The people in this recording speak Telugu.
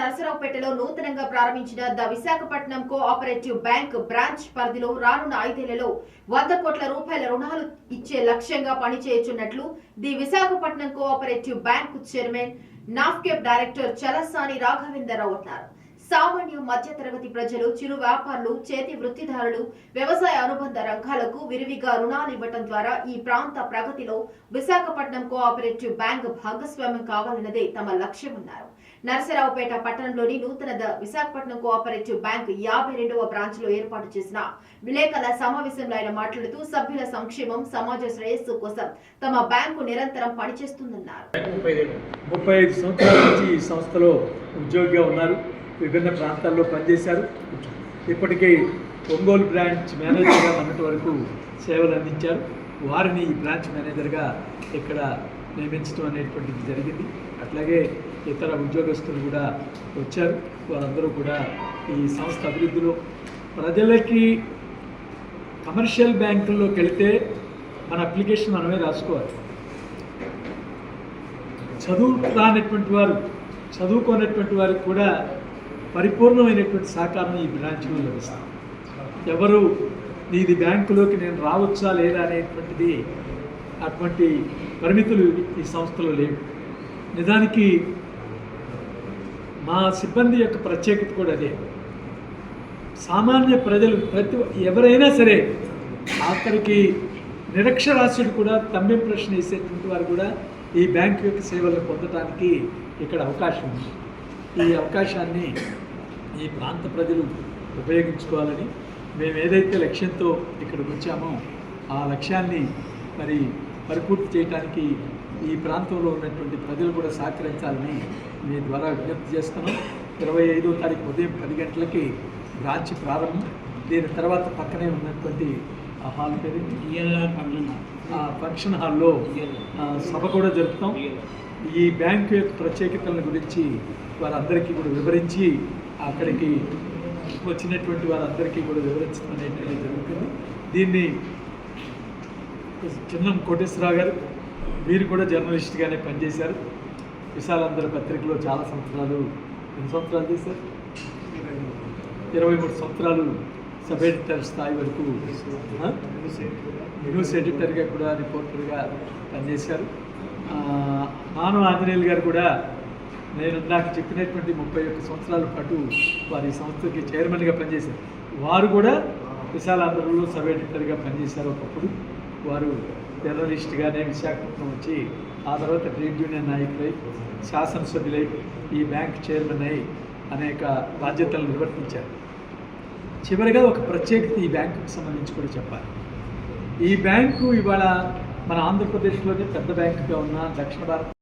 నరసరావుపేటలో నూతనంగా ప్రారంభించిన the Visakhapatnam cooperative bank branch పరిధిలో రానున్న ఐదేళ్ళలో వంద కోట్ల రూపాయల రుణాలు ఇచ్చే లక్ష్యంగా పనిచేయచున్నట్లు the Visakhapatnam cooperative bank chairman NAFCUB director Chalasani Raghavendra Rao అన్నారు. సామాన్య మధ్యతరగతి ప్రజలు చిరు వ్యాపారులు చేతి వృత్తిదారులు వ్యవసాయ అనుబంధ రంగాలకు విరివిగా రుణాలు ఇవ్వటం ద్వారా ఈ ప్రాంత ప్రగతిలో విశాఖపట్నం కోఆపరేటివ్ బ్యాంక్ భాగస్వామ్యం కావాలన్నదే తమ లక్ష్యమన్నారు. నరసరావుపేట పట్టణంలోని నూతన విశాఖపట్నం కోఆపరేటివ్ బ్యాంక్ యాభై రెండవ బ్రాంచ్లో ఏర్పాటు చేసిన విలేకరుల సమావేశంలో ఆయన మాట్లాడుతూ సభ్యుల సంక్షేమం సమాజ శ్రేయస్సు కోసం తమ బ్యాంకు నిరంతరం పనిచేస్తుందన్నారు. ముప్పై ఐదు సంవత్సరాల నుంచి ఈ సంస్థలో ఉద్యోగిగా ఉన్నారు. విభిన్న ప్రాంతాల్లో పనిచేశారు. ఇప్పటికీ ఒంగోలు బ్రాంచ్ మేనేజర్గా మొన్నటి వరకు సేవలు అందించారు. వారిని ఈ బ్రాంచ్ మేనేజర్గా ఇక్కడ నియమించడం అనేటువంటిది జరిగింది. అట్లాగే ఇతర ఉద్యోగస్తులు కూడా వచ్చారు. వారందరూ కూడా ఈ సంస్థ అభివృద్ధిలో ప్రజలకి కమర్షియల్ బ్యాంకుల్లోకి వెళితే మన అప్లికేషన్ మనమే రాసుకోవాలి. చదువు రానటువంటి వారు చదువుకోనటువంటి వారికి కూడా పరిపూర్ణమైనటువంటి సహకారం ఈ బ్రాంచ్లో లభిస్తాం ఎవరు నీది బ్యాంకులోకి నేను రావచ్చా లేదా అనేటువంటిది అటువంటి పరిమితులు ఈ సంస్థలో లేవు. నిజానికి మా సిబ్బంది యొక్క ప్రత్యేకత కూడా అదే. సామాన్య ప్రజలు ప్రతి ఎవరైనా సరే ఆఖరికి నిరక్షరాస్యుడు కూడా తమ్మి ప్రశ్న వేసేటువంటి వారు కూడా ఈ బ్యాంకు యొక్క సేవలను పొందడానికి ఇక్కడ అవకాశం ఉంది. ఈ అవకాశాన్ని ఈ ప్రాంత ప్రజలు ఉపయోగించుకోవాలని మేము ఏదైతే లక్ష్యంతో ఇక్కడికి వచ్చామో ఆ లక్ష్యాన్ని మరి పరిపూర్తి చేయడానికి ఈ ప్రాంతంలో ఉన్నటువంటి ప్రజలు కూడా సహకరించాలని మీ ద్వారా విజ్ఞప్తి చేస్తున్నాం. ఇరవై ఐదో తారీఖు ఉదయం పది గంటలకి బ్రాంచ్ ప్రారంభం. దీని తర్వాత పక్కనే ఉన్నటువంటి ఆ హాల్ పేరు ఆ ఫంక్షన్ హాల్లో సభ కూడా జరుపుతాం. ఈ బ్యాంకు యొక్క ప్రత్యేకతల గురించి వారందరికీ కూడా వివరించి అక్కడికి వచ్చినటువంటి వారందరికీ కూడా వివరించడం అనేటువంటిది జరుగుతుంది. దీన్ని చిన్నం కోటేశ్వరరావు గారు వీరు కూడా జర్నలిస్ట్గానే పనిచేశారు. విశాలాంధ్ర పత్రికలో చాలా సంవత్సరాలు ఎన్ని సంవత్సరాలు చేశారు ఇరవై మూడు సంవత్సరాలు సబ్ ఎడిటర్ స్థాయి వరకు? న్యూస్ ఎడిటర్గా కూడా రిపోర్టర్గా పనిచేశారు. మానవ ఆంజనేయులు గారు కూడా నేను నాకు చెప్పినటువంటి ముప్పై ఒక్క సంవత్సరాల పాటు వారి సంస్థకి చైర్మన్గా పనిచేశారు. వారు కూడా విశాలాంధ్రలో సబ్ ఎడిటర్గా పనిచేశారు ఒకప్పుడు. వారు జర్నలిస్ట్గానే విశాఖపట్నం వచ్చి ఆ తర్వాత ట్రేడ్ యూనియన్ నాయకులై శాసనసభ్యులై ఈ బ్యాంక్ చైర్మన్ అయి అనేక బాధ్యతలు నిర్వర్తించారు. చివరిగా ఒక ప్రత్యేకత ఈ బ్యాంకుకు సంబంధించి కూడా చెప్పాలి. ఈ బ్యాంకు ఇవాళ మన ఆంధ్రప్రదేశ్లోనే పెద్ద బ్యాంకుగా ఉన్న దక్షిణ భారత